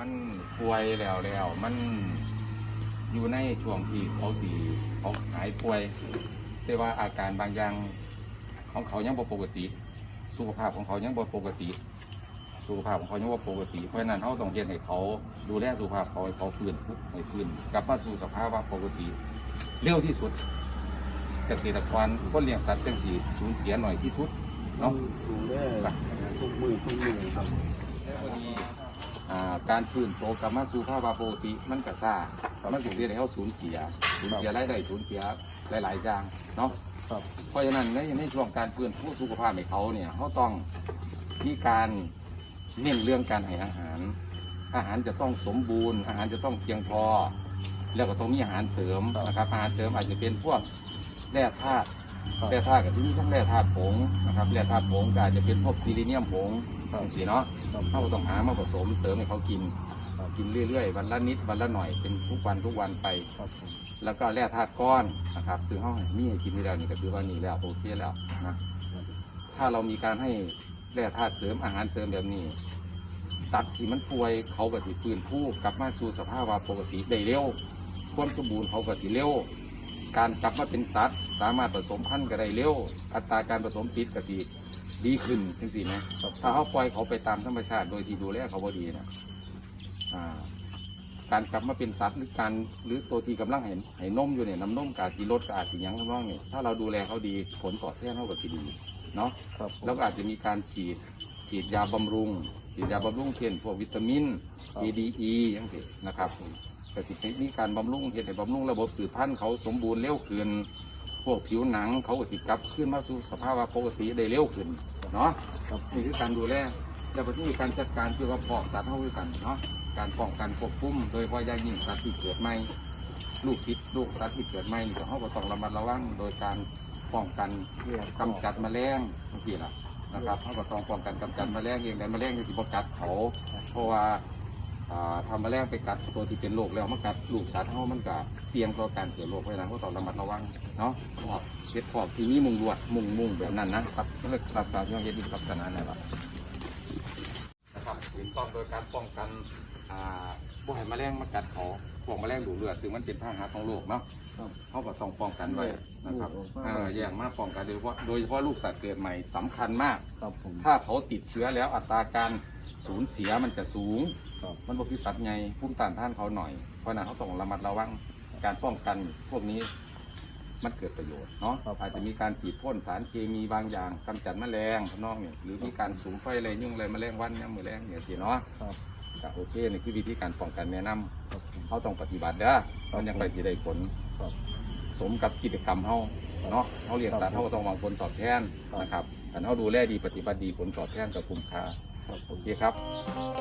มันป่วยแล้วแล้วมันอยู่ในช่วงที่เขาสีเขาหายป่วย แต่ว่าอาการบางอย่างของเขายังบ่ปกติ สุขภาพของเขายังบ่ปกติ สุขภาพของเขายังบ่ปกติ เพราะฉะนั้นเขาต้องเรียนให้เขาดูแลสุขภาพเขาให้เขาฟื้นให้ฟื้นกลับมาสู่สภาพว่าปกติ เร็วที่สุดเกษตรกรคนเลี้ยงสัตว์จังสีสูญเสียหน่อยที่สุดเนาะดูแลทุกมือทุกมือครับแล้วก็ดี อ่าการฟื้นตัวกลับมาสู่ภาวะปกติมันก็ซ่าแต่มันถึงเรียกให้เขาสูญเสียสูญเสียรายได้สูญเสียหลายๆอย่างเนาะ ครับเพราะฉะนั้นในในช่วงการฟื้นฟูสุขภาพให้เขาเนี่ยเขาต้องมีการเน้นเรื่องการให้อาหาร อาหารจะต้องสมบูรณ์ อาหารจะต้องเพียงพอ แล้วก็ต้องมีอาหารเสริมนะครับ อาหารเสริมอาจจะเป็นพวกแร่ธาตุครับ แร่ธาตุกับที่นี่ทั้งแร่ธาตุผงนะครับแร่ธาตุผงก็อาจจะเป็นพวกซีลิเนียมผงสีเนาะครับ เขาก็ต้องหามาผสมเสริมให้เขากินครับกินเรื่อยๆ วันละนิดวันละหน่อยเป็นทุกวันทุกวันไปครับผมแล้วก็แร่ธาตุก้อนนะครับซึ่งเขาให้มีให้กินนี่แล้วนี่ก็คือว่านี่แล้วโอเคแล้วนะถ้าเรามีการให้แร่ธาตุเสริมอาหารเสริมแบบนี้สัตว์ที่มันป่วยเขาก็สิฟื้นฟูกลับมาสู่สภาพว่าปกติได้เร็วความสมบูรณ์เขาก็สิเร็วการกลับมาเป็นสัตว์ สามารถผสมพันธุ์ก็ได้เร็วอัตราการผสมติดก็สิ ดีขึ้นจังซี่นะถ้าเขาปล่อยเขาไปตามธรรมชาติโดยที่ดูแลเขาบ่ดีนะอ่า การกลับมาเป็นสัตว์หรือการหรือตัวที่กำลังเห็นให้นมอยู่เนี่ยน้ำนมกาสีลดกอาจสียังข้างนอกเนี่ยถ้าเราดูแลเขาดีผลตอบแทนเขาก็จะดีเนาะครับผม แล้วก็อาจจะมีการฉีด ฉีดยาบำรุง ฉีดยาบำรุงเช่นพวกวิตามิน A D E อย่างเงี้ยนะครับแต่สิมีการบำรุงเห็นให้บำรุงระบบสืบพันธุ์เขาสมบูรณ์เร็วขึ้น พวกผิวหนังเขาก็สิกลับขึ้นมาสู่สภาวะปกติได้เร็วขึ้นเนาะครับนี่คือการดูแลแล้วก็ที่มีการจัดการเกี่ยวกับพอกสัตว์เท่ากันเนาะการป้องกันควบคุมโดยเฉพาะยายิ่งสัตว์ที่เกิดใหม่ลูกศิษลูกสัตว์ที่เกิดใหม่นี่เขาก็ต้องระมัดระวังโดยการป้องกันกำจัดแมลงบางทีล่ะนะครับเขาก็ต้องป้องกันกำจัดแมลงเองแต่แมลงที่บ่กัดเขาเพราะว่า อ่าทำแมลงไปกัดตัวที่เป็นโรคแล้วมันกัดลูกสัตว์เขามันก็เสี่ยงต่อการเกิดโรคเพราะฉะนั้นเขาต้องระมัดระวังเนาะเฮ็ดขอบที่มีมุงลวดมุงมุงแบบนั้นนะครับก็เลยรักษาที่เราเฮ็ดดีกับสนานนะครับนะครับถูกต้องโดยการป้องกันอ่าบ่ให้แมลงมากัดเขาพวกแมลงดูดเลือดซึ่งมันเป็นพาหะของโลกเนาะเขาก็ต้องป้องกันไว้นะครับลูกออกมากป้องกันโดยเฉพาะโดยเฉพาะลูกสัตว์เกิดใหม่สำคัญมากครับถ้าเขาติดเชื้อแล้วอัตราการ สูญเสียมันจะสูง ครับ มันบอกที่สัตว์ไงภูมิต้านทานเขาหน่อยเพราะฉะนั้นเขาต้องระมัดระวังการป้องกันพวกนี้ มันเกิดประโยชน์เนาะอาจจะมีการฉีดพ่นสารเคมีบางอย่างกำจัดแมลงข้างนอกเนี่ยหรือมีการสูงไฟอะไรยุ่งอะไรแมลงวันเนี่ยมือแรงเนี่ยสิเนาะครับก็โอเคนี่คือวิธีการป้องกันแนะนำครับผม เขาต้องปฏิบัติเด้อมันยังไปสิได้ผล ครับสมกับกิจกรรมเขาเนาะเขาเรียนสัตว์เขาก็ต้องหวังผลตอบแทนนะครับแต่เขาดูแลดีปฏิบัติดีผลตอบแทนกับคุ้มค่าครับผ โอมเคครับ